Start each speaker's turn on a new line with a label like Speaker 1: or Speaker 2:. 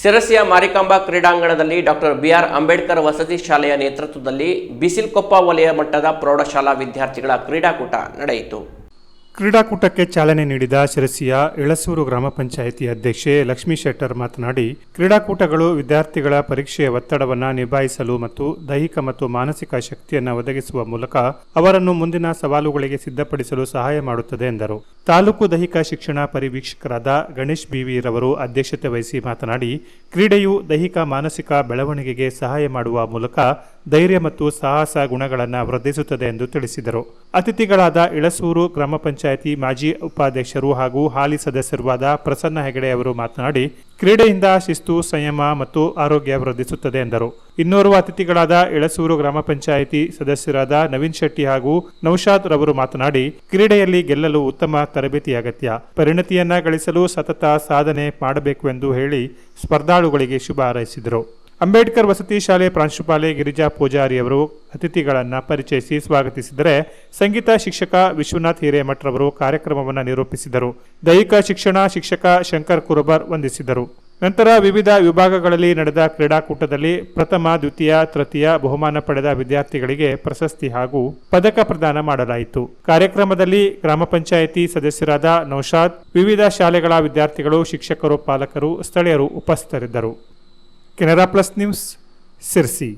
Speaker 1: ಸಿರಸಿಯ ಮಾರಿಕಾಂಬಾ ಕ್ರೀಡಾಂಗಣದಲ್ಲಿ doctor B R Ambedkar ವಸತಿ ಶಾಲೆಯ ನೇತೃತ್ವದಲ್ಲಿ ಬಿಸಿಲ್ಕೊಪ್ಪ ವಲಯ ಮಟ್ಟದ ಪ್ರೌಢಶಾಲಾ ವಿದ್ಯಾರ್ಥಿಗಳ ಕ್ರೀಡಾಕೂಟ ನಡೆಯಿತು.
Speaker 2: ಕ್ರೀಡಾಕೂಟಕ್ಕೆ ಚಾಲನೆ ನೀಡಿದ ಶಿರಸಿಯ ಇಳಸೂರು ಗ್ರಾಮ ಪಂಚಾಯಿತಿ ಅಧ್ಯಕ್ಷೆ ಲಕ್ಷ್ಮೀ ಶೆಟ್ಟರ್ ಮಾತನಾಡಿ, ಕ್ರೀಡಾಕೂಟಗಳು ವಿದ್ಯಾರ್ಥಿಗಳ ಪರೀಕ್ಷೆಯ ಒತ್ತಡವನ್ನು ನಿಭಾಯಿಸಲು ಮತ್ತು ದೈಹಿಕ ಮತ್ತು ಮಾನಸಿಕ ಶಕ್ತಿಯನ್ನು ಒದಗಿಸುವ ಮೂಲಕ ಅವರನ್ನು ಮುಂದಿನ ಸವಾಲುಗಳಿಗೆ ಸಿದ್ಧಪಡಿಸಲು ಸಹಾಯ ಮಾಡುತ್ತದೆ ಎಂದರು. ತಾಲೂಕು ದೈಹಿಕ ಶಿಕ್ಷಣ ಪರಿವೀಕ್ಷಕರಾದ ಗಣೇಶ್ ಬಿವಿ ರವರು ಅಧ್ಯಕ್ಷತೆ ವಹಿಸಿ ಮಾತನಾಡಿ, ಕ್ರೀಡೆಯು ದೈಹಿಕ ಮಾನಸಿಕ ಬೆಳವಣಿಗೆಗೆ ಸಹಾಯ ಮಾಡುವ ಮೂಲಕ ಧೈರ್ಯ ಮತ್ತು ಸಾಹಸ ಗುಣಗಳನ್ನು ವೃದ್ಧಿಸುತ್ತದೆ ಎಂದು ತಿಳಿಸಿದರು. ಅತಿಥಿಗಳಾದ ಇಳಸೂರು ಗ್ರಾಮ ಪಂಚಾಯಿತಿ ಮಾಜಿ ಉಪಾಧ್ಯಕ್ಷರು ಹಾಗೂ ಹಾಲಿ ಸದಸ್ಯರುವಾದ ಪ್ರಸನ್ನ ಹೆಗಡೆ ಅವರು ಮಾತನಾಡಿ, ಕ್ರೀಡೆಯಿಂದ ಶಿಸ್ತು, ಸಂಯಮ ಮತ್ತು ಆರೋಗ್ಯ ವೃದ್ಧಿಸುತ್ತದೆ ಎಂದರು. ಇನ್ನೋರ್ವ ಅತಿಥಿಗಳಾದ ಇಳಸೂರು ಗ್ರಾಮ ಪಂಚಾಯಿತಿ ಸದಸ್ಯರಾದ ನವೀನ್ ಶೆಟ್ಟಿ ಹಾಗೂ ನೌಶಾದ್ ರವರು ಮಾತನಾಡಿ, ಕ್ರೀಡೆಯಲ್ಲಿ ಗೆಲ್ಲಲು ಉತ್ತಮ ತರಬೇತಿ ಅಗತ್ಯ. ಪರಿಣತಿಯನ್ನ ಗಳಿಸಲು ಸತತ ಸಾಧನೆ ಮಾಡಬೇಕು ಎಂದು ಹೇಳಿ ಸ್ಪರ್ಧಾಳುಗಳಿಗೆ ಶುಭ ಹಾರೈಸಿದರು. ಅಂಬೇಡ್ಕರ್ ವಸತಿ ಶಾಲೆ ಪ್ರಾಂಶುಪಾಲೆ ಗಿರಿಜಾ ಪೂಜಾರಿಯವರು ಅತಿಥಿಗಳನ್ನು ಪರಿಚಯಿಸಿ ಸ್ವಾಗತಿಸಿದರೆ ಸಂಗೀತ ಶಿಕ್ಷಕ ವಿಶ್ವನಾಥ್ ಹಿರೇಮಠರವರು ಕಾರ್ಯಕ್ರಮವನ್ನು ನಿರೂಪಿಸಿದರು. ದೈಹಿಕ ಶಿಕ್ಷಣ ಶಿಕ್ಷಕ ಶಂಕರ್ ಕುರುಬರ್ ವಂದಿಸಿದರು. ನಂತರ ವಿವಿಧ ವಿಭಾಗಗಳಲ್ಲಿ ನಡೆದ ಕ್ರೀಡಾಕೂಟದಲ್ಲಿ ಪ್ರಥಮ, ದ್ವಿತೀಯ, ತೃತೀಯ ಬಹುಮಾನ ಪಡೆದ ವಿದ್ಯಾರ್ಥಿಗಳಿಗೆ ಪ್ರಶಸ್ತಿ ಹಾಗೂ ಪದಕ ಪ್ರದಾನ ಮಾಡಲಾಯಿತು. ಕಾರ್ಯಕ್ರಮದಲ್ಲಿ ಗ್ರಾಮ ಪಂಚಾಯಿತಿ ಸದಸ್ಯರಾದ ನೌಶಾದ್, ವಿವಿಧ ಶಾಲೆಗಳ ವಿದ್ಯಾರ್ಥಿಗಳು, ಶಿಕ್ಷಕರು, ಪಾಲಕರು, ಸ್ಥಳೀಯರು ಉಪಸ್ಥಿತರಿದ್ದರು. Canara plus news સિરસી